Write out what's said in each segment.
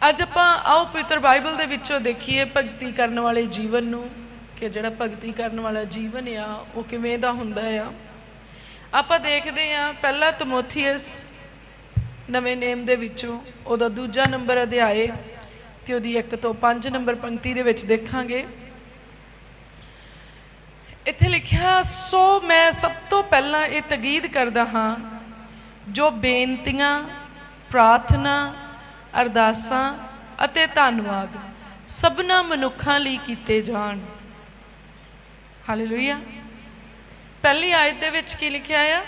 ਅੱਜ ਆਪਾਂ ਆਓ ਪਵਿੱਤਰ ਬਾਈਬਲ ਦੇ ਵਿੱਚੋਂ ਦੇਖੀਏ ਭਗਤੀ ਕਰਨ ਵਾਲੇ ਜੀਵਨ ਨੂੰ, ਕਿ ਜਿਹੜਾ ਭਗਤੀ ਕਰਨ ਵਾਲਾ ਜੀਵਨ ਆ, ਉਹ ਕਿਵੇਂ ਦਾ ਹੁੰਦਾ ਆ। ਆਪਾਂ ਦੇਖਦੇ ਆ ਪਹਿਲਾ ਤਮੋਥੀਅਸ ਨਵੇਂ ਨੇਮ ਦੇ ਵਿੱਚੋਂ, ਉਹਦਾ ਦੂਜਾ ਨੰਬਰ ਅਧਿਆਏ, ਤੇ ਉਹਦੀ 1 ਤੋਂ 5 ਨੰਬਰ ਪੰਕਤੀ ਦੇ ਵਿੱਚ ਦੇਖਾਂਗੇ। ਇੱਥੇ ਲਿਖਿਆ, ਸੋ ਮੈਂ ਸਭ ਤੋਂ ਪਹਿਲਾਂ ਇਹ ਤਗੀਦ ਕਰਦਾ ਹਾਂ, ਜੋ ਬੇਨਤੀਆਂ, ਪ੍ਰਾਰਥਨਾ ਅਰਦਾਸਾਂ ਅਤੇ ਧੰਨਵਾਦ ਸਭਨਾ ਮਨੁੱਖਾਂ ਲਈ ਕੀਤੇ ਜਾਣ। ਹਾਲੇਲੂਇਆ ਪਹਿਲੀ ਆਇਤ ਦੇ ਵਿੱਚ ਕੀ ਲਿਖਿਆ ਆ?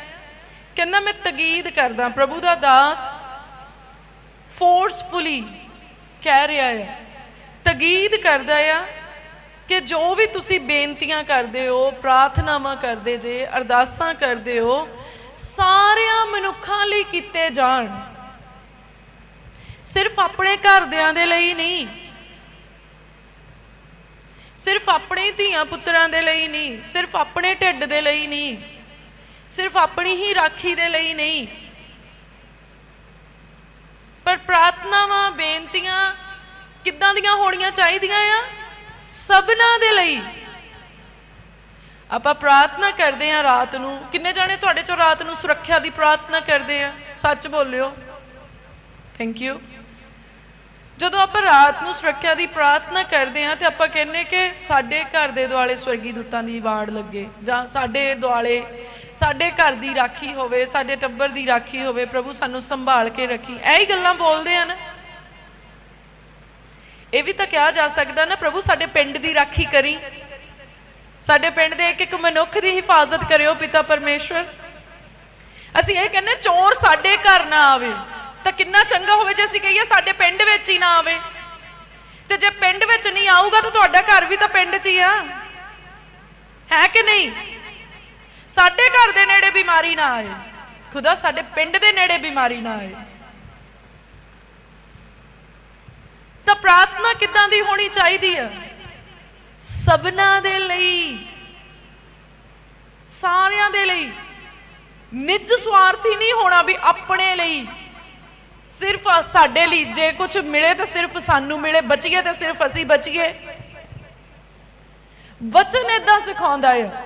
ਕਹਿੰਦਾ, ਮੈਂ ਤਗੀਦ ਕਰਦਾ, ਪ੍ਰਭੂ ਦਾ ਦਾਸ ਫੋਰਸਫੁਲੀ ਕਹਿ ਰਿਹਾ ਹੈ ਤਗੀਦ ਕਰਦਾ ਆ ਕਿ ਜੋ ਵੀ ਤੁਸੀਂ ਬੇਨਤੀਆਂ ਕਰਦੇ ਹੋ, ਪ੍ਰਾਰਥਨਾਵਾਂ ਕਰਦੇ ਜੇ, ਅਰਦਾਸਾਂ ਕਰਦੇ ਹੋ, ਸਾਰਿਆਂ ਮਨੁੱਖਾਂ ਲਈ ਕੀਤੇ ਜਾਣ। ਸਿਰਫ ਆਪਣੇ ਘਰਦਿਆਂ ਦੇ ਲਈ ਨਹੀਂ। ਸਿਰਫ ਆਪਣੇ ਧੀਆਂ ਪੁੱਤਰਾਂ ਦੇ ਲਈ ਨਹੀਂ, ਸਿਰਫ ਆਪਣੇ ਢਿੱਡ ਦੇ ਲਈ ਨਹੀਂ, ਸਿਰਫ ਆਪਣੀ ਹੀ ਰਾਖੀ ਦੇ ਲਈ ਨਹੀਂ। ਪਰ ਪ੍ਰਾਰਥਨਾਵਾਂ, ਬੇਨਤੀਆਂ ਕਿੱਦਾਂ ਦੀਆਂ ਹੋਣੀਆਂ ਚਾਹੀਦੀਆਂ ਆ? ਸਭਨਾ ਦੇ ਲਈ। ਆਪਾਂ ਪ੍ਰਾਰਥਨਾ ਕਰਦੇ ਆ ਰਾਤ ਨੂੰ। ਕਿੰਨੇ ਜਾਣੇ ਤੁਹਾਡੇ ਚੋਂ ਰਾਤ ਨੂੰ ਸੁਰੱਖਿਆ ਦੀ ਪ੍ਰਾਰਥਨਾ ਕਰਦੇ ਆ? ਸੱਚ ਬੋਲਿਓ। ਥੈਂਕ ਯੂ ਜਦੋਂ ਆਪਾਂ ਰਾਤ ਨੂੰ ਸੁਰੱਖਿਆ ਦੀ ਪ੍ਰਾਰਥਨਾ ਕਰਦੇ ਹਾਂ ਤੇ ਆਪਾਂ ਕਹਿੰਨੇ ਕਿ ਸਾਡੇ ਘਰ ਦੇ ਦੁਆਲੇ ਸਵਰਗੀ ਦੂਤਾਂ ਦੀ ਵਾੜ ਲੱਗੇ ਜਾਂ ਸਾਡੇ ਦੁਆਲੇ, ਸਾਡੇ ਘਰ ਦੀ ਰਾਖੀ ਹੋਵੇ, ਸਾਡੇ ਟੱਬਰ ਦੀ ਰਾਖੀ ਹੋਵੇ, ਪ੍ਰਭੂ ਸਾਨੂੰ ਸੰਭਾਲ ਕੇ ਰੱਖੀ। ਇਹ ਹੀ ਗੱਲਾਂ ਬੋਲਦੇ ਆ ਨਾ ਇਹ ਵੀ ਤਾਂ ਕਿਹਾ ਜਾ ਸਕਦਾ ਨਾ, ਪ੍ਰਭੂ ਸਾਡੇ ਪਿੰਡ ਦੀ ਰਾਖੀ ਕਰੀ। ਸਾਡੇ ਪਿੰਡ ਦੇ ਇੱਕ ਇੱਕ ਮਨੁੱਖ ਦੀ ਹਿਫਾਜ਼ਤ ਕਰਿਓ, ਪਿਤਾ ਪਰਮੇਸ਼ਵਰ। ਅਸੀਂ ਇਹ ਕਹਿੰਦੇ ਚੋਰ ਸਾਡੇ ਘਰ ਨਾ ਆਵੇ। ਤਾਂ ਕਿੰਨਾ ਚੰਗਾ ਹੋਵੇ ਜੇ ਅਸੀਂ ਕਹੀਏ ਸਾਡੇ ਪਿੰਡ ਵਿੱਚ ਹੀ ਨਾ ਆਵੇ। ਤੇ ਜੇ ਪਿੰਡ ਵਿੱਚ ਨਹੀਂ ਆਊਗਾ ਤਾਂ ਤੁਹਾਡਾ ਘਰ ਵੀ ਤਾਂ ਪਿੰਡ 'ਚ ਹੀ ਆ। ਹੈ ਕਿ ਨਹੀਂ? ਸਾਡੇ ਘਰ ਦੇ ਨੇੜੇ ਬਿਮਾਰੀ ਨਾ ਆਏ। ਖੁਦਾ ਸਾਡੇ ਪਿੰਡ ਦੇ ਨੇੜੇ ਬਿਮਾਰੀ ਨਾ ਆਏ। ਤਾਂ ਪ੍ਰਾਰਥਨਾ ਕਿੱਦਾਂ ਦੀ ਹੋਣੀ ਚਾਹੀਦੀ ਹੈ ਸਭਨਾ ਦੇ ਲਈ, ਸਾਰਿਆਂ ਦੇ ਲਈ। ਨਿੱਜ ਸਵਾਰਥੀ ਨਹੀਂ ਹੋਣਾ ਵੀ ਆਪਣੇ ਲਈ। ਸਿਰਫ ਸਾਡੇ ਲਈ, ਜੇ ਕੁਝ ਮਿਲੇ ਤਾਂ ਸਿਰਫ ਸਾਨੂੰ ਮਿਲੇ, ਬਚੀਏ ਤਾਂ ਸਿਰਫ ਅਸੀਂ ਬਚੀਏ। ਵਚਨ ਇਦਾਂ ਸਿਖਾਉਂਦਾ ਹੈ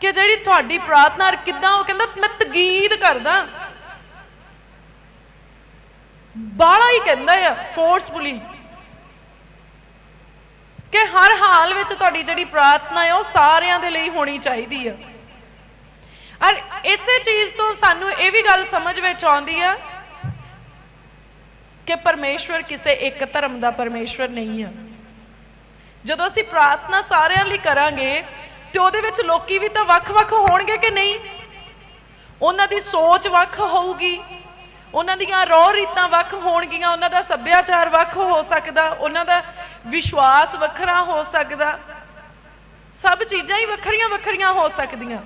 ਕਿ ਜਿਹੜੀ ਤੁਹਾਡੀ ਪ੍ਰਾਰਥਨਾ ਕਿਦਾਂ ਉਹ ਕਹਿੰਦਾ, ਮੈਂ ਤਗੀਦ ਕਰਦਾ। ਬਾਲਾ ਹੀ ਕਹਿੰਦਾ ਆ ਫੋਰਸਫੁਲੀ ਕਿ ਹਰ ਹਾਲ ਵਿੱਚ ਤੁਹਾਡੀ ਜਿਹੜੀ ਪ੍ਰਾਰਥਨਾ ਹੈ ਉਹ ਸਾਰਿਆਂ ਦੇ ਲਈ ਹੋਣੀ ਚਾਹੀਦੀ ਆ ਔਰ ਇਸੇ ਚੀਜ਼ ਤੋਂ ਸਾਨੂੰ ਇਹ ਵੀ ਗੱਲ ਸਮਝ ਵਿੱਚ ਆਉਂਦੀ ਆ ਕਿ ਪਰਮੇਸ਼ਵਰ ਕਿਸੇ ਇੱਕ ਧਰਮ ਦਾ ਪਰਮੇਸ਼ਵਰ ਨਹੀਂ ਆ। ਜਦੋਂ ਅਸੀਂ ਪ੍ਰਾਰਥਨਾ ਸਾਰਿਆਂ ਲਈ ਕਰਾਂਗੇ, ਤੇ ਉਹਦੇ ਵਿੱਚ ਲੋਕੀ ਵੀ ਤਾਂ ਵੱਖ-ਵੱਖ ਹੋਣਗੇ ਕਿ ਨਹੀਂ? ਉਹਨਾਂ ਦੀ ਸੋਚ ਵੱਖ ਹੋਊਗੀ, ਉਹਨਾਂ ਦੀਆਂ ਰੋਹ ਰੀਤਾਂ ਵੱਖ ਹੋਣਗੀਆਂ, ਉਹਨਾਂ ਦਾ ਸੱਭਿਆਚਾਰ ਵੱਖ ਹੋ ਸਕਦਾ, ਉਹਨਾਂ ਦਾ ਵਿਸ਼ਵਾਸ ਵੱਖਰਾ ਹੋ ਸਕਦਾ। ਸਭ ਚੀਜ਼ਾਂ ਹੀ ਵੱਖਰੀਆਂ ਵੱਖਰੀਆਂ ਹੋ ਸਕਦੀਆਂ।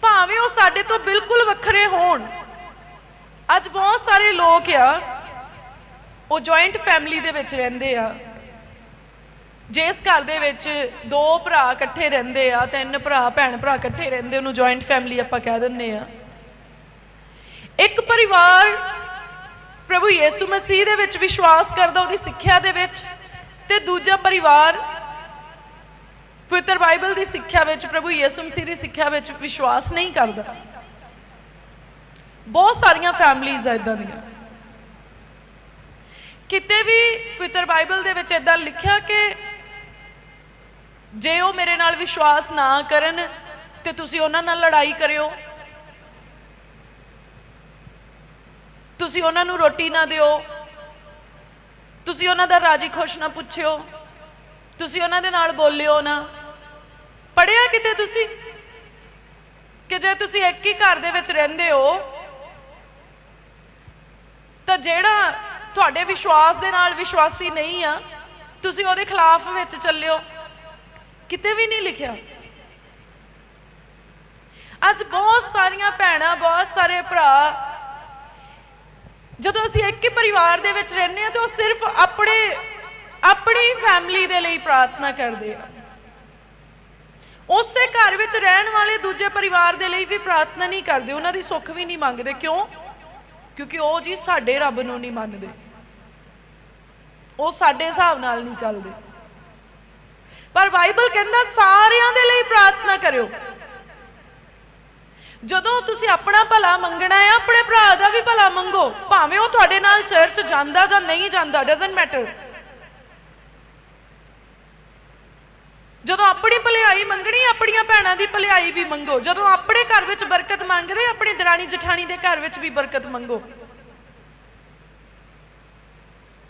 ਭਾਵੇਂ ਉਹ ਸਾਡੇ ਤੋਂ ਬਿਲਕੁਲ ਵੱਖਰੇ ਹੋਣ ਅੱਜ ਬਹੁਤ ਸਾਰੇ ਲੋਕ ਆ, ਉਹ ਜੁਆਇੰਟ ਫੈਮਿਲੀ ਦੇ ਵਿੱਚ ਰਹਿੰਦੇ ਆ। ਜਿਸ ਘਰ ਦੇ ਵਿੱਚ ਦੋ ਭਰਾ ਇਕੱਠੇ ਰਹਿੰਦੇ ਆ, ਤਿੰਨ ਭਰਾ, ਭੈਣ ਭਰਾ ਇਕੱਠੇ ਰਹਿੰਦੇ, ਉਹਨੂੰ ਜੁਆਇੰਟ ਫੈਮਿਲੀ ਆਪਾਂ ਕਹਿ ਦਿੰਦੇ ਆ। ਇੱਕ ਪਰਿਵਾਰ ਪ੍ਰਭੂ ਯੀਸੂ ਮਸੀਹ ਦੇ ਵਿੱਚ ਵਿਸ਼ਵਾਸ ਕਰਦਾ, ਉਹਦੀ ਸਿੱਖਿਆ ਦੇ ਵਿੱਚ ਤੇ ਦੂਜਾ ਪਰਿਵਾਰ ਪਵਿੱਤਰ ਬਾਈਬਲ ਦੀ ਸਿੱਖਿਆ ਵਿੱਚ, ਪ੍ਰਭੂ ਯੀਸੂ ਮਸੀਹ ਦੀ ਸਿੱਖਿਆ ਵਿੱਚ ਵਿਸ਼ਵਾਸ ਨਹੀਂ ਕਰਦਾ। ਬਹੁਤ ਸਾਰੀਆਂ ਫੈਮਲੀਆਂ ਆ ਇਦਾਂ ਦੀਆਂ। ਕਿਤੇ ਵੀ ਪਵਿੱਤਰ ਬਾਈਬਲ ਦੇ ਵਿੱਚ ਇਦਾਂ ਲਿਖਿਆ ਕਿ ਜੇ ਉਹ ਮੇਰੇ ਨਾਲ ਵਿਸ਼ਵਾਸ ਨਾ ਕਰਨ ਤੇ ਤੁਸੀਂ ਉਹਨਾਂ ਨਾਲ ਲੜਾਈ ਕਰਿਓ, ਤੁਸੀਂ ਉਹਨਾਂ ਨੂੰ ਰੋਟੀ ਨਾ ਦਿਓ, ਤੁਸੀਂ ਉਹਨਾਂ ਦਾ ਰਾਜੀ ਖੁਸ਼ ਨਾ ਪੁੱਛਿਓ, ਤੁਸੀਂ ਉਹਨਾਂ ਦੇ ਨਾਲ ਬੋਲਿਓ ਨਾ। ਪੜਿਆ ਕਿਤੇ ਤੁਸੀਂ ਕਿ ਜੇ ਤੁਸੀਂ ਇੱਕ ਹੀ ਘਰ ਦੇ ਵਿੱਚ ਰਹਿੰਦੇ ਹੋ ਤਾਂ ਜਿਹੜਾ ਤੁਹਾਡੇ ਵਿਸ਼ਵਾਸ ਦੇ ਨਾਲ ਵਿਸ਼ਵਾਸੀ ਨਹੀਂ ਆ, ਤੁਸੀਂ ਉਹਦੇ ਖਿਲਾਫ ਵਿੱਚ ਚੱਲਿਓ। ਕਿਤੇ ਵੀ ਨਹੀਂ ਲਿਖਿਆ। ਅੱਜ ਬਹੁਤ ਸਾਰੀਆਂ ਭੈਣਾਂ, ਬਹੁਤ ਸਾਰੇ ਭਰਾ, ਜਦੋਂ ਅਸੀਂ ਇੱਕ ਹੀ ਪਰਿਵਾਰ ਦੇ ਵਿੱਚ ਰਹਿੰਦੇ ਆ ਤਾਂ ਉਹ ਸਿਰਫ ਆਪਣੇ, ਆਪਣੀ ਫੈਮਿਲੀ ਦੇ ਲਈ ਪ੍ਰਾਰਥਨਾ ਕਰਦੇ ਆ। ਉਸੇ ਘਰ ਵਿੱਚ ਰਹਿਣ ਵਾਲੇ ਦੂਜੇ ਪਰਿਵਾਰ ਦੇ ਲਈ ਵੀ ਪ੍ਰਾਰਥਨਾ ਨਹੀਂ ਕਰਦੇ, ਉਹਨਾਂ ਦੀ ਸੁੱਖ ਵੀ ਨਹੀਂ ਮੰਗਦੇ। ਕਿਉਂ? ਕਿਉਂਕਿ ਉਹ ਜੀ ਸਾਡੇ ਰੱਬ ਨੂੰ ਨਹੀਂ ਮੰਨਦੇ। ਉਹ ਸਾਡੇ ਹਿਸਾਬ ਨਾਲ ਨਹੀਂ ਚੱਲਦੇ। ਪਰ ਬਾਈਬਲ ਕਹਿੰਦਾ ਸਾਰਿਆਂ ਦੇ ਲਈ ਪ੍ਰਾਰਥਨਾ ਕਰਿਓ। ਜਦੋਂ ਤੁਸੀਂ ਆਪਣਾ ਭਲਾ ਮੰਗਣਾ ਹੈ, ਆਪਣੇ ਭਰਾ ਦਾ ਵੀ ਭਲਾ ਮੰਗੋ, ਭਾਵੇਂ ਉਹ ਤੁਹਾਡੇ ਨਾਲ ਚਰਚ ਜਾਂਦਾ ਜਾਂ ਨਹੀਂ ਜਾਂਦਾ ਡਸਨਟ ਮੈਟਰ ਜਦੋਂ ਆਪਣੀ ਭਲਾਈ ਮੰਗਣੀ, ਆਪਣੀਆਂ ਭੈਣਾਂ ਦੀ ਭਲਾਈ ਵੀ ਮੰਗੋ। ਜਦੋਂ ਆਪਣੇ ਘਰ ਵਿੱਚ ਬਰਕਤ ਮੰਗਦੇ, ਆਪਣੀ ਦਰਾਣੀ ਜਠਾਣੀ ਦੇ ਘਰ ਵਿੱਚ ਵੀ ਬਰਕਤ ਮੰਗੋ।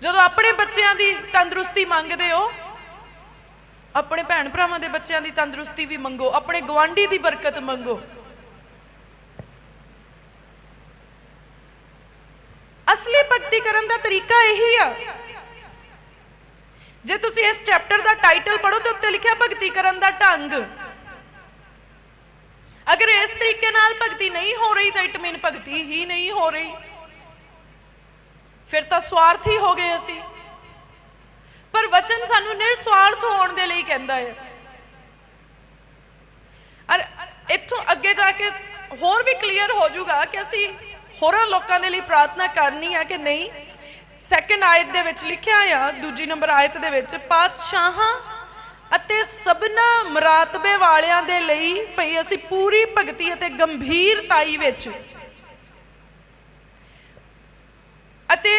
ਜਦੋਂ ਆਪਣੇ ਬੱਚਿਆਂ ਦੀ ਤੰਦਰੁਸਤੀ ਮੰਗਦੇ ਹੋ, ਆਪਣੇ ਭੈਣ ਭਰਾਵਾਂ ਦੇ ਬੱਚਿਆਂ ਦੀ ਤੰਦਰੁਸਤੀ ਵੀ ਮੰਗੋ, ਆਪਣੇ ਗਵਾਂਢੀ ਦੀ ਬਰਕਤ ਮੰਗੋ। ਅਸਲੀ ਭਗਤੀ ਕਰਨ ਦਾ ਤਰੀਕਾ ਇਹੀ ਆ। ਜੇ ਤੁਸੀਂ ਇਸ ਚੈਪਟਰ ਦਾ ਟਾਈਟਲ ਪੜੋ ਤੇ ਉੱਤੇ ਲਿਖਿਆ ਭਗਤੀ ਕਰਨ ਦਾ ਢੰਗ। ਅਗਰ ਇਸ ਤਰੀਕੇ ਨਾਲ ਭਗਤੀ ਨਹੀਂ ਹੋ ਰਹੀ ਤਾਂ ਇਟ ਮੀਨ ਭਗਤੀ ਹੀ ਨਹੀਂ ਹੋ ਰਹੀ। ਫਿਰ ਤਾਂ ਸਵਾਰਥੀ ਹੋ ਗਏ ਅਸੀਂ। ਪਰ ਵਚਨ ਸਾਨੂੰ ਨਿਰਸਵਾਰਥ ਹੋਣ ਦੇ ਲਈ ਕਹਿੰਦਾ ਹੈ। ਅਰ ਇੱਥੋਂ ਅੱਗੇ ਜਾ ਕੇ ਹੋਰ ਵੀ ਕਲੀਅਰ ਹੋ ਜਾਊਗਾ ਕਿ ਅਸੀਂ ਹੋਰਾਂ ਲੋਕਾਂ ਦੇ ਲਈ ਪ੍ਰਾਰਥਨਾ ਕਰਨੀ ਹੈ ਕਿ ਨਹੀਂ। ਸੈਕੰਡ ਆਇਤ ਦੇ ਵਿੱਚ ਲਿਖਿਆ ਆ, ਦੂਜੀ ਨੰਬਰ ਆਇਤ ਦੇ ਵਿੱਚ, ਪਾਤਸ਼ਾਹਾਂ ਅਤੇ ਸਭਨਾ ਮਰਾਤਬੇ ਵਾਲਿਆਂ ਦੇ ਲਈ ਭਈ ਅਸੀਂ ਪੂਰੀ ਭਗਤੀ ਅਤੇ ਗੰਭੀਰਤਾਈ ਵਿੱਚ ਅਤੇ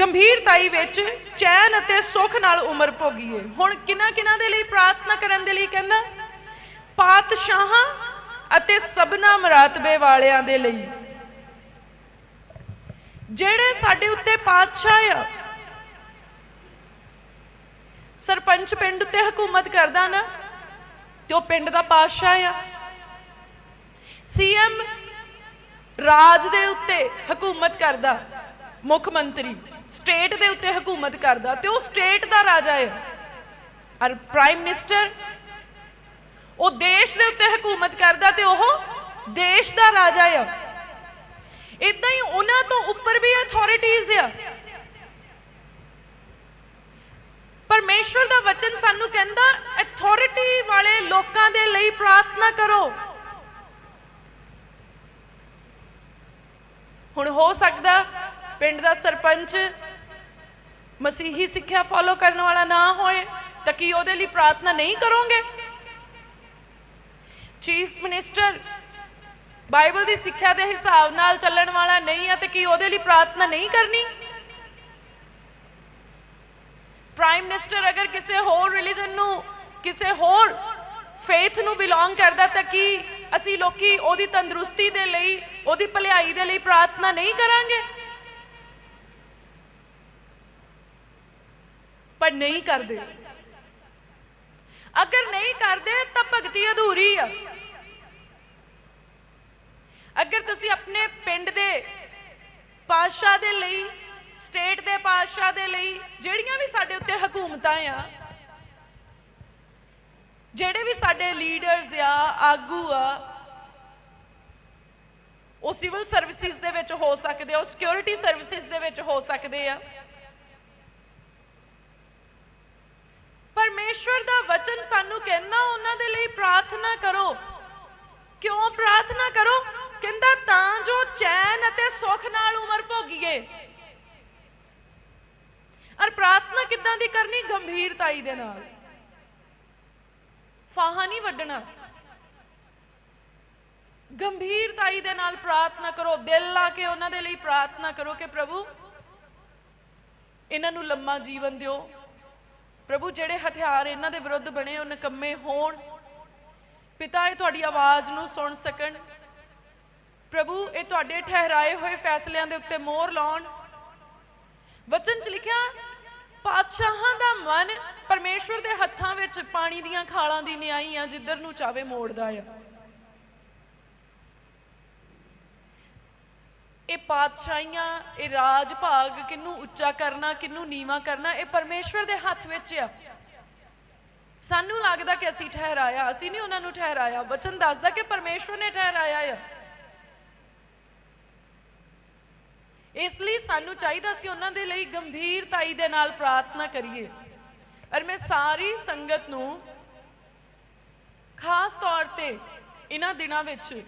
ਗੰਭੀਰਤਾਈ ਵਿੱਚ ਚੈਨ ਅਤੇ ਸੁੱਖ ਨਾਲ ਉਮਰ ਭੋਗੀਏ। ਹੁਣ ਕਿਨਾਂ ਕਿਨਾਂ ਦੇ ਲਈ ਪ੍ਰਾਰਥਨਾ ਕਰਨ ਦੇ ਲਈ ਕਹਿੰਦਾ? ਪਾਤਸ਼ਾਹਾਂ ਅਤੇ ਸਭਨਾ ਮਰਾਤਬੇ ਵਾਲਿਆਂ ਦੇ ਲਈ। ਜਿਹੜੇ ਸਾਡੇ ਉੱਤੇ ਪਾਤਸ਼ਾਹ ਆ, ਸਰਪੰਚ ਪਿੰਡ ਉੱਤੇ ਹਕੂਮਤ ਕਰਦਾ ਨਾ, ਤੇ ਉਹ ਪਿੰਡ ਦਾ ਪਾਤਸ਼ਾਹ ਆ। ਸੀਐਮ ਰਾਜ ਦੇ ਉੱਤੇ ਹਕੂਮਤ ਕਰਦਾ, ਮੁੱਖ ਮੰਤਰੀ, ਸਟੇਟ ਦੇ ਉੱਤੇ ਹਕੂਮਤ ਕਰਦਾ, ਤੇ ਉਹ ਸਟੇਟ ਦਾ ਰਾਜਾ ਹੈ ਔਰ ਪ੍ਰਾਈਮ ਮਿਨਿਸਟਰ, ਉਹ ਦੇਸ਼ ਦੇ ਉੱਤੇ ਹਕੂਮਤ ਕਰਦਾ ਤੇ ਉਹ ਦੇਸ਼ ਦਾ ਰਾਜਾ ਆ। ਇਦਾਂ ਹੀ ਉਹਨਾਂ ਤੋਂ ਉੱਪਰ ਵੀ ਅਥਾਰਟੀਆਂ ਆ। ਪਰਮੇਸ਼ਵਰ ਦਾ ਵਚਨ ਸਾਨੂੰ ਕਹਿੰਦਾ ਅਥਾਰਟੀ ਵਾਲੇ ਲੋਕਾਂ ਦੇ ਲਈ ਪ੍ਰਾਰਥਨਾ ਕਰੋ। ਹੁਣ ਹੋ ਸਕਦਾ ਪਿੰਡ ਦਾ ਸਰਪੰਚ ਮਸੀਹੀ ਸਿੱਖਿਆ ਫੋਲੋ ਕਰਨ ਵਾਲਾ ਨਾ ਹੋਏ, ਤਾਂ ਕੀ ਉਹਦੇ ਲਈ ਪ੍ਰਾਰਥਨਾ ਨਹੀਂ ਕਰੋਗੇ? ਚੀਫ ਮਿਨਿਸਟਰ ਬਾਈਬਲ ਦੀ ਸਿੱਖਿਆ ਦੇ ਹਿਸਾਬ ਨਾਲ ਚੱਲਣ ਵਾਲਾ ਨਹੀਂ ਹੈ ਤੇ ਕੀ ਉਹਦੇ ਲਈ ਪ੍ਰਾਰਥਨਾ ਨਹੀਂ ਕਰਨੀ? ਪ੍ਰਾਈਮ ਮਿਨਿਸਟਰ ਅਗਰ ਕਿਸੇ ਹੋਰ ਰਿਲੀਜਨ ਨੂੰ, ਕਿਸੇ ਹੋਰ ਫੇਥ ਨੂੰ ਬਿਲੋਂਗ ਕਰਦਾ ਤਾਂ ਕੀ ਅਸੀਂ ਲੋਕੀ ਉਹਦੀ ਤੰਦਰੁਸਤੀ ਦੇ ਲਈ, ਉਹਦੀ ਭਲਾਈ ਦੇ ਲਈ ਪ੍ਰਾਰਥਨਾ ਨਹੀਂ ਕਰਾਂਗੇ? ਪਰ ਨਹੀਂ ਕਰਦੇ। ਅਗਰ ਨਹੀਂ ਕਰਦੇ ਤਾਂ ਭਗਤੀ ਅਧੂਰੀ ਆ। ਅਗਰ ਤੁਸੀਂ ਆਪਣੇ ਪਿੰਡ ਦੇ ਪਾਤਸ਼ਾਹ ਦੇ ਲਈ, ਸਟੇਟ ਦੇ ਪਾਤਸ਼ਾਹ ਦੇ ਲਈ ਜਿਹੜੀਆਂ ਵੀ ਸਾਡੇ ਉੱਤੇ ਹਕੂਮਤਾਂ ਆ, ਜਿਹੜੇ ਵੀ ਸਾਡੇ ਲੀਡਰਸ ਆ, ਆਗੂ ਆ, ਉਹ ਸਿਵਲ ਸਰਵਿਸਿਜ਼ ਦੇ ਵਿੱਚ ਹੋ ਸਕਦੇ ਆ, ਉਹ ਸਿਕਿਉਰਿਟੀ ਸਰਵਿਸਿਜ਼ ਦੇ ਵਿੱਚ ਹੋ ਸਕਦੇ ਆ। ਪਰਮੇਸ਼ਵਰ ਦਾ ਵਚਨ ਸਾਨੂੰ ਕਹਿੰਦਾ, ਉਹਨਾਂ ਦੇ ਲਈ ਪ੍ਰਾਰਥਨਾ ਕਰੋ। ਕਿਉਂ ਪ੍ਰਾਰਥਨਾ ਕਰੋ? ਕਹਿੰਦਾ, ਤਾਂ ਜੋ ਚੈਨ ਅਤੇ ਸੁੱਖ ਨਾਲ ਉਮਰ ਭੋਗੀਏ। ਔਰ ਪ੍ਰਾਰਥਨਾ ਕਿੱਦਾਂ ਦੀ ਕਰਨੀ? ਗੰਭੀਰਤਾਈ ਦੇ ਨਾਲ। ਫਾਹਾ ਨਹੀਂ ਵੱਢਣਾ। ਗੰਭੀਰਤਾਈ ਦੇ ਨਾਲ ਪ੍ਰਾਰਥਨਾ ਕਰੋ। ਦਿਲ ਲਾ ਕੇ ਉਹਨਾਂ ਦੇ ਲਈ ਪ੍ਰਾਰਥਨਾ ਕਰੋ ਕਿ ਪ੍ਰਭੂ, ਇਹਨਾਂ ਨੂੰ ਲੰਮਾ ਜੀਵਨ ਦਿਓ। ਪ੍ਰਭੂ, ਜਿਹੜੇ ਹਥਿਆਰ ਇਹਨਾਂ ਦੇ ਵਿਰੁੱਧ ਬਣੇ ਉਹ ਨਕੰਮੇ ਹੋਣ। ਪਿਤਾ ਇਹ ਤੁਹਾਡੀ ਆਵਾਜ਼ ਨੂੰ ਸੁਣ ਸਕਣ। ਪ੍ਰਭੂ, ਇਹ ਤੁਹਾਡੇ ਠਹਿਰਾਏ ਹੋਏ ਫੈਸਲਿਆਂ ਦੇ ਉੱਤੇ ਮੋਹਰ ਲਾਉਣ। ਵਚਨ 'ਚ ਲਿਖਿਆ, ਪਾਤਸ਼ਾਹਾਂ ਦਾ ਮਨ ਪਰਮੇਸ਼ਵਰ ਦੇ ਹੱਥਾਂ ਵਿੱਚ ਪਾਣੀ ਦੀਆਂ ਖਾਲਾਂ ਦੀ ਨਿਆਈ ਆ, ਜਿੱਧਰ ਨੂੰ ਚਾਵੇ ਮੋੜਦਾ ਆ। ਇਹ ਪਾਤਸ਼ਾਹੀਆਂ, ਇਹ ਰਾਜ ਭਾਗ ਕਿੰਨੂੰ ਉੱਚਾ ਕਰਨਾ, ਕਿੰਨੂੰ ਨੀਵਾ ਕਰਨਾ, ਇਹ ਪਰਮੇਸ਼ਵਰ ਦੇ ਹੱਥ ਵਿੱਚ ਆ। ਸਾਨੂੰ ਲੱਗਦਾ ਕਿ ਅਸੀਂ ਠਹਿਰਾਇਆ, ਅਸੀਂ ਨਹੀਂ ਉਹਨਾਂ ਨੂੰ ਠਹਿਰਾਇਆ। ਵਚਨ ਦੱਸਦਾ ਕਿ ਪਰਮੇਸ਼ਵਰ ਨੇ ਠਹਿਰਾਇਆ ਆ। ਇਸ ਲਈ ਸਾਨੂੰ ਚਾਹੀਦਾ ਸੀ ਉਹਨਾਂ ਦੇ ਲਈ ਗੰਭੀਰਤਾਈ ਦੇ ਨਾਲ ਪ੍ਰਾਰਥਨਾ ਕਰੀਏ। ਔਰ ਮੈਂ ਸਾਰੀ ਸੰਗਤ ਨੂੰ ਖਾਸ ਤੌਰ ਤੇ ਇਹਨਾਂ ਦਿਨਾਂ ਵਿੱਚ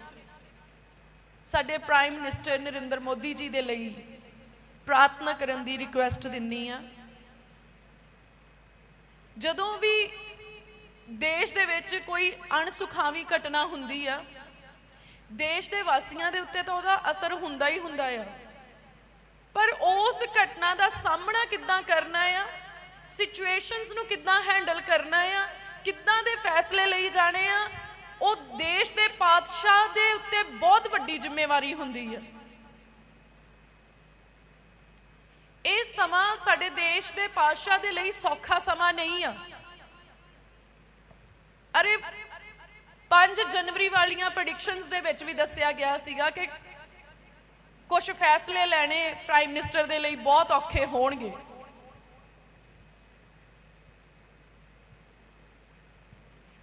ਸਾਡੇ ਪ੍ਰਾਈਮ ਮਿਨਿਸਟਰ ਨਰਿੰਦਰ ਮੋਦੀ ਜੀ ਦੇ ਲਈ ਪ੍ਰਾਰਥਨਾ ਕਰਨ ਦੀ ਰਿਕੁਐਸਟ ਦਿੰਨੀ ਆ। ਜਦੋਂ ਵੀ ਦੇਸ਼ ਦੇ ਵਿੱਚ ਕੋਈ ਅਣਸੁਖਾਵੀ ਘਟਨਾ ਹੁੰਦੀ ਆ, ਦੇਸ਼ ਦੇ ਵਾਸੀਆਂ ਦੇ ਉੱਤੇ ਤਾਂ ਉਹਦਾ ਅਸਰ ਹੁੰਦਾ ਹੀ ਹੁੰਦਾ ਆ। ਪਰ ਉਸ ਘਟਨਾ ਦਾ ਸਾਹਮਣਾ ਕਿੱਦਾਂ ਕਰਨਾ ਆ? ਸਿਚੁਏਸ਼ਨਸ ਨੂੰ ਕਿੱਦਾਂ ਹੈਂਡਲ ਕਰਨਾ ਆ? ਕਿੱਦਾਂ ਦੇ ਫੈਸਲੇ ਲਈ ਜਾਣੇ ਆ? ਉਹ ਦੇਸ਼ ਦੇ ਪਾਤਸ਼ਾਹ ਦੇ ਉੱਤੇ ਬਹੁਤ ਵੱਡੀ ਜ਼ਿੰਮੇਵਾਰੀ ਹੁੰਦੀ ਹੈ ਇਹ ਸਮਾਂ ਸਾਡੇ ਦੇਸ਼ ਦੇ ਪਾਤਸ਼ਾਹ ਦੇ ਲਈ ਸੌਖਾ ਸਮਾਂ ਨਹੀਂ ਆ। ਅਰੇ 5 ਜਨਵਰੀ ਵਾਲੀਆਂ ਪ੍ਰੈਡਿਕਸ਼ਨਸ ਦੇ ਵਿੱਚ ਵੀ ਦੱਸਿਆ ਗਿਆ ਸੀਗਾ ਕਿ ਕੁਝ ਫੈਸਲੇ ਲੈਣੇ ਪ੍ਰਾਈਮ ਮਿਨਿਸਟਰ ਦੇ ਲਈ ਬਹੁਤ ਔਖੇ ਹੋਣਗੇ।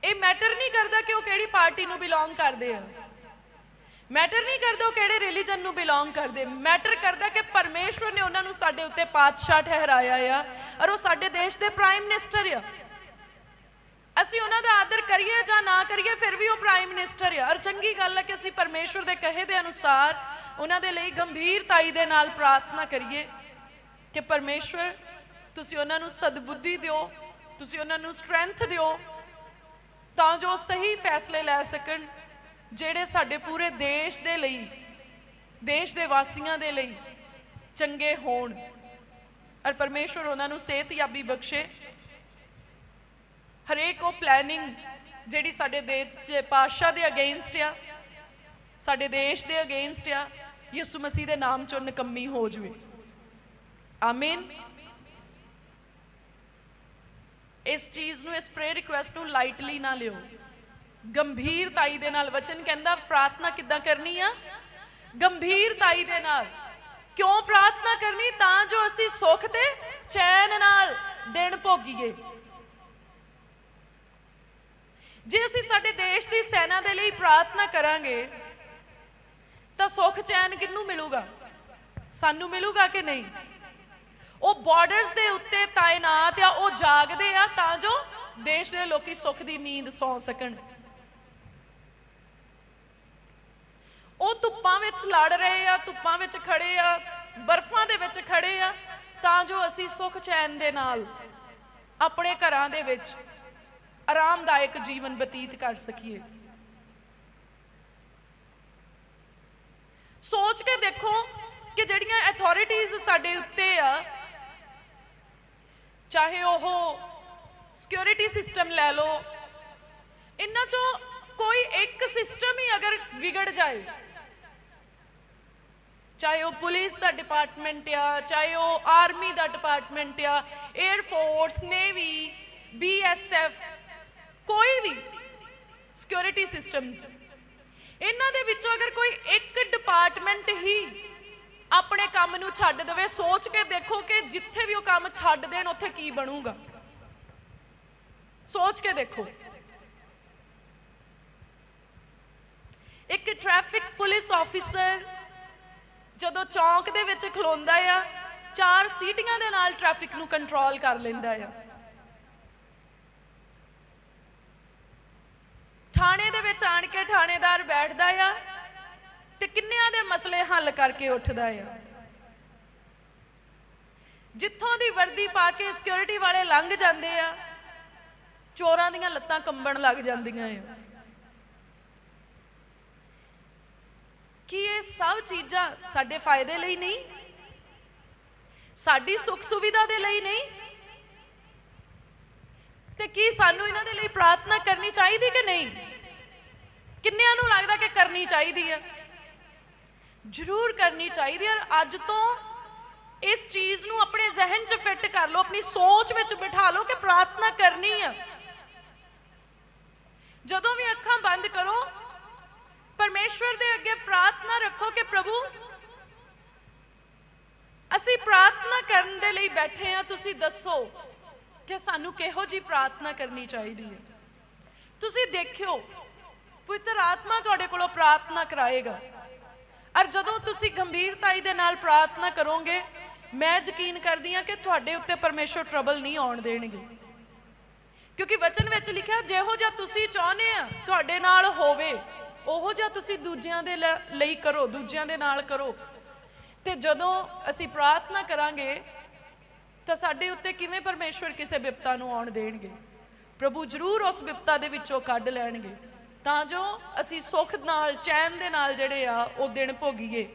ਇਹ ਮੈਟਰ ਨਹੀਂ ਕਰਦਾ ਕਿ ਉਹ ਕਿਹੜੀ ਪਾਰਟੀ ਨੂੰ ਬਿਲੋਂਗ ਕਰਦੇ ਆ। ਮੈਟਰ ਨਹੀਂ ਕਰਦਾ ਉਹ ਕਿਹੜੇ ਰਿਲੀਜਨ ਨੂੰ ਬਿਲੋਂਗ ਕਰਦੇ। ਮੈਟਰ ਕਰਦਾ ਕਿ ਪਰਮੇਸ਼ਵਰ ਨੇ ਉਹਨਾਂ ਨੂੰ ਸਾਡੇ ਉੱਤੇ ਪਾਤਸ਼ਾਹ ਠਹਿਰਾਇਆ ਆ ਔਰ ਉਹ ਸਾਡੇ ਦੇਸ਼ ਦੇ ਪ੍ਰਾਈਮ ਮਿਨਿਸਟਰ ਆ। ਅਸੀਂ ਉਹਨਾਂ ਦਾ ਆਦਰ ਕਰੀਏ ਜਾਂ ਨਾ ਕਰੀਏ, ਫਿਰ ਵੀ ਉਹ ਪ੍ਰਾਈਮ ਮਿਨਿਸਟਰ ਆ। ਔਰ ਚੰਗੀ ਗੱਲ ਹੈ ਕਿ ਅਸੀਂ ਪਰਮੇਸ਼ਵਰ ਦੇ ਕਹੇ ਦੇ ਅਨੁਸਾਰ ਉਹਨਾਂ ਦੇ ਲਈ ਗੰਭੀਰਤਾਈ ਦੇ ਨਾਲ ਪ੍ਰਾਰਥਨਾ ਕਰੀਏ ਕਿ ਪਰਮੇਸ਼ਵਰ, ਤੁਸੀਂ ਉਹਨਾਂ ਨੂੰ ਸਦਬੁੱਧੀ ਦਿਓ, ਤੁਸੀਂ ਉਹਨਾਂ ਨੂੰ ਸਟਰੈਂਥ ਦਿਓ, ਤਾਂ ਜੋ ਸਹੀ ਫੈਸਲੇ ਲੈ ਸਕਣ, ਜਿਹੜੇ ਸਾਡੇ ਪੂਰੇ ਦੇਸ਼ ਦੇ ਲਈ, ਦੇਸ਼ ਦੇ ਵਾਸੀਆਂ ਦੇ ਲਈ ਚੰਗੇ ਹੋਣ। ਔਰ ਪਰਮੇਸ਼ਵਰ ਉਹਨਾਂ ਨੂੰ ਸਿਹਤਯਾਬੀ ਬਖਸ਼ੇ। ਹਰੇਕ ਉਹ ਪਲੈਨਿੰਗ ਜਿਹੜੀ ਸਾਡੇ ਦੇਸ਼ ਦੇ ਪਾਤਸ਼ਾਹ ਦੇ ਅਗੇਂਸਟ ਆ, ਸਾਡੇ ਦੇਸ਼ ਦੇ ਅਗੇਂਸਟ ਆ ਯਿਸੂ ਮਸੀਹ ਦੇ ਨਾਮ ਚੋਂ ਨਿਕੰਮੀ ਹੋ ਜਵੇ। ਆਮੀਨ ਇਸ ਚੀਜ਼ ਨੂੰ, ਇਸ ਪ੍ਰੇ ਰਿਕੁਐਸਟ ਨੂੰ ਲਾਈਟਲੀ ਨਾ ਲਿਓ। ਗੰਭੀਰਤਾਈ ਦੇ ਨਾਲ ਵਚਨ ਕਹਿੰਦਾ, ਪ੍ਰਾਰਥਨਾ ਕਿੱਦਾਂ ਕਰਨੀ ਆ? ਗੰਭੀਰਤਾਈ ਦੇ ਨਾਲ। ਕਿਉਂ ਪ੍ਰਾਰਥਨਾ ਕਰਨੀ? ਤਾਂ ਜੋ ਅਸੀਂ ਸੁੱਖ ਤੇ ਚੈਨ ਨਾਲ ਦਿਨ ਭੋਗੀਏ। ਜੇ ਅਸੀਂ ਸਾਡੇ ਦੇਸ਼ ਦੀ ਸੈਨਾ ਦੇ ਲਈ ਪ੍ਰਾਰਥਨਾ ਕਰਾਂਗੇ ਤਾਂ ਸੁੱਖ ਚੈਨ ਕਿੰਨੂੰ ਮਿਲੂਗਾ? ਸਾਨੂੰ ਮਿਲੂਗਾ ਕਿ ਨਹੀਂ? ਉਹ ਬਾਰਡਰਸ ਦੇ ਉੱਤੇ ਤਾਇਨਾਤ ਆ, ਉਹ ਜਾਗਦੇ ਆ ਤਾਂ ਜੋ ਦੇਸ਼ ਦੇ ਲੋਕੀ ਸੁੱਖ ਦੀ ਨੀਂਦ ਸੌਂ ਸਕਣ। ਉਹ ਧੁੱਪਾਂ ਵਿੱਚ ਲੜ ਰਹੇ ਆ, ਧੁੱਪਾਂ ਵਿੱਚ ਖੜੇ ਆ, ਬਰਫ਼ਾਂ ਦੇ ਵਿੱਚ ਖੜੇ ਆ, ਤਾਂ ਜੋ ਅਸੀਂ ਸੁੱਖ ਚੈਨ ਦੇ ਨਾਲ ਆਪਣੇ ਘਰਾਂ ਦੇ ਵਿੱਚ ਆਰਾਮਦਾਇਕ ਜੀਵਨ ਬਤੀਤ ਕਰ ਸਕੀਏ। ਸੋਚ ਕੇ ਦੇਖੋ ਕਿ ਜਿਹੜੀਆਂ ਅਥਾਰਟੀਆਂ ਸਾਡੇ ਉੱਤੇ ਆ ਚਾਹੇ ਉਹ ਸਿਕਿਉਰਿਟੀ ਸਿਸਟਮ ਲੈ ਲਓ ਇਹਨਾਂ ਚੋਂ ਕੋਈ ਇੱਕ ਸਿਸਟਮ ਹੀ ਅਗਰ ਵਿਗੜ ਜਾਏ ਚਾਹੇ ਉਹ ਪੁਲਿਸ ਦਾ ਡਿਪਾਰਟਮੈਂਟ ਆ ਚਾਹੇ ਉਹ ਆਰਮੀ ਦਾ ਡਿਪਾਰਟਮੈਂਟ ਆ 에ਅਰ ਫੋਰਸ ਨੇਵੀ ਬੀਐਸਐਫ ਕੋਈ ਵੀ ਸਿਕਿਉਰਿਟੀ ਸਿਸਟਮਸ ਇਹਨਾਂ ਦੇ ਵਿੱਚੋਂ ਅਗਰ ਕੋਈ ਇੱਕ ਡਿਪਾਰਟਮੈਂਟ ਹੀ ਆਪਣੇ ਕੰਮ ਨੂੰ ਛੱਡ ਦੇਵੇ, ਸੋਚ ਕੇ ਦੇਖੋ ਕਿ ਜਿੱਥੇ ਵੀ ਉਹ ਕੰਮ ਛੱਡ ਦੇਣ, ਉੱਥੇ ਕੀ ਬਣੂਗਾ। ਸੋਚ ਕੇ ਦੇਖੋ। ਇੱਕ ਟ੍ਰੈਫਿਕ ਪੁਲਿਸ ਆਫੀਸਰ ਜਦੋਂ ਚੌਂਕ ਦੇ ਵਿੱਚ ਖਲੋਂਦਾ ਆ, ਚਾਰ ਸੀਟੀਆਂ ਦੇ ਨਾਲ ਟ੍ਰੈਫਿਕ ਨੂੰ ਕੰਟਰੋਲ ਕਰ ਲੈਂਦਾ ਆ। ਥਾਣੇ ਦੇ ਵਿੱਚ ਆਣ ਕੇ ਥਾਣੇਦਾਰ ਬੈਠਦਾ ਆ ਤੇ ਕਿੰਨਿਆਂ ਦੇ ਮਸਲੇ ਹੱਲ ਕਰਕੇ ਉੱਠਦਾ ਆ। ਜਿੱਥੋਂ ਦੀ ਵਰਦੀ ਪਾ ਕੇ ਸਿਕਿਉਰਿਟੀ ਵਾਲੇ ਲੰਘ ਜਾਂਦੇ ਆ, ਚੋਰਾਂ ਦੀਆਂ ਲੱਤਾਂ ਕੰਬਣ ਲੱਗ ਜਾਂਦੀਆਂ ਆ। ਕੀ ਇਹ ਸਭ ਚੀਜ਼ਾਂ ਸਾਡੇ ਫਾਇਦੇ ਲਈ ਨਹੀਂ? ਸਾਡੀ ਸੁੱਖ ਸੁਵਿਧਾ ਦੇ ਲਈ ਨਹੀਂ? ਤੇ ਕੀ ਸਾਨੂੰ ਇਹਨਾਂ ਦੇ ਲਈ ਪ੍ਰਾਰਥਨਾ ਕਰਨੀ ਚਾਹੀਦੀ ਕਿ ਨਹੀਂ? ਕਿੰਨਿਆਂ ਨੂੰ ਲੱਗਦਾ ਕਿ ਕਰਨੀ ਚਾਹੀਦੀ ਹੈ ਜ਼ਰੂਰ ਕਰਨੀ ਚਾਹੀਦੀ ਹੈ ਅੱਜ ਤੋਂ ਇਸ ਚੀਜ਼ ਨੂੰ ਆਪਣੇ ਜ਼ਿਹਨ 'ਚ ਫਿੱਟ ਕਰ ਲਓ, ਆਪਣੀ ਸੋਚ ਵਿੱਚ ਬਿਠਾ ਲਓ ਕਿ ਪ੍ਰਾਰਥਨਾ ਕਰਨੀ ਹੈ ਜਦੋਂ ਵੀ ਅੱਖਾਂ ਬੰਦ ਕਰੋ, ਪਰਮੇਸ਼ਵਰ ਦੇ ਅੱਗੇ ਪ੍ਰਾਰਥਨਾ ਰੱਖੋ ਕਿ ਪ੍ਰਭੂ, ਅਸੀਂ ਪ੍ਰਾਰਥਨਾ ਕਰਨ ਦੇ ਲਈ ਬੈਠੇ ਆ, ਤੁਸੀਂ ਦੱਸੋ। ਕਿ ਸਾਨੂੰ ਕਿਹੋ ਜੀ ਪ੍ਰਾਰਥਨਾ ਕਰਨੀ ਚਾਹੀਦੀ ਹੈ। ਤੁਸੀਂ ਦੇਖਿਓ, ਪਵਿੱਤਰ ਆਤਮਾ ਤੁਹਾਡੇ ਕੋਲੋਂ ਪ੍ਰਾਰਥਨਾ ਕਰਾਏਗਾ। ਔਰ ਜਦੋਂ ਤੁਸੀਂ ਗੰਭੀਰਤਾਈ ਦੇ ਨਾਲ ਪ੍ਰਾਰਥਨਾ ਕਰੋਗੇ, ਮੈਂ ਯਕੀਨ ਕਰਦੀ ਹਾਂ ਕਿ ਤੁਹਾਡੇ ਉੱਤੇ ਪਰਮੇਸ਼ਵਰ ਟਰਬਲ ਨਹੀਂ ਆਉਣ ਦੇਣਗੇ। ਕਿਉਂਕਿ ਵਚਨ ਵਿੱਚ ਲਿਖਿਆ, ਜਿਹੋ ਜਿਹਾ ਤੁਸੀਂ ਚਾਹੁੰਦੇ ਆ, ਤੁਹਾਡੇ ਨਾਲ ਹੋਵੇ, ਉਹੋ ਜਿਹਾ ਤੁਸੀਂ ਦੂਜਿਆਂ ਦੇ ਲ- ਲਈ ਕਰੋ, ਦੂਜਿਆਂ ਦੇ ਨਾਲ ਕਰੋ। ਤੇ ਜਦੋਂ ਅਸੀਂ ਪ੍ਰਾਰਥਨਾ ਕਰਾਂਗੇ ਤਾਂ ਸਾਡੇ ਉੱਤੇ ਕਿਵੇਂ ਪਰਮੇਸ਼ਵਰ ਕਿਸੇ ਵਿਪਤਾ ਨੂੰ ਆਉਣ ਦੇਣਗੇ? ਪ੍ਰਭੂ ਜ਼ਰੂਰ ਉਸ ਵਿਪਤਾ ਦੇ ਵਿੱਚੋਂ ਕੱਢ ਲੈਣਗੇ। ਤਾਂ ਜੋ ਅਸੀਂ ਸੁੱਖ ਨਾਲ, ਚੈਨ ਦੇ ਨਾਲ ਜਿਹੜੇ ਆ, ਉਹ ਦਿਨ ਭੋਗੀਏ।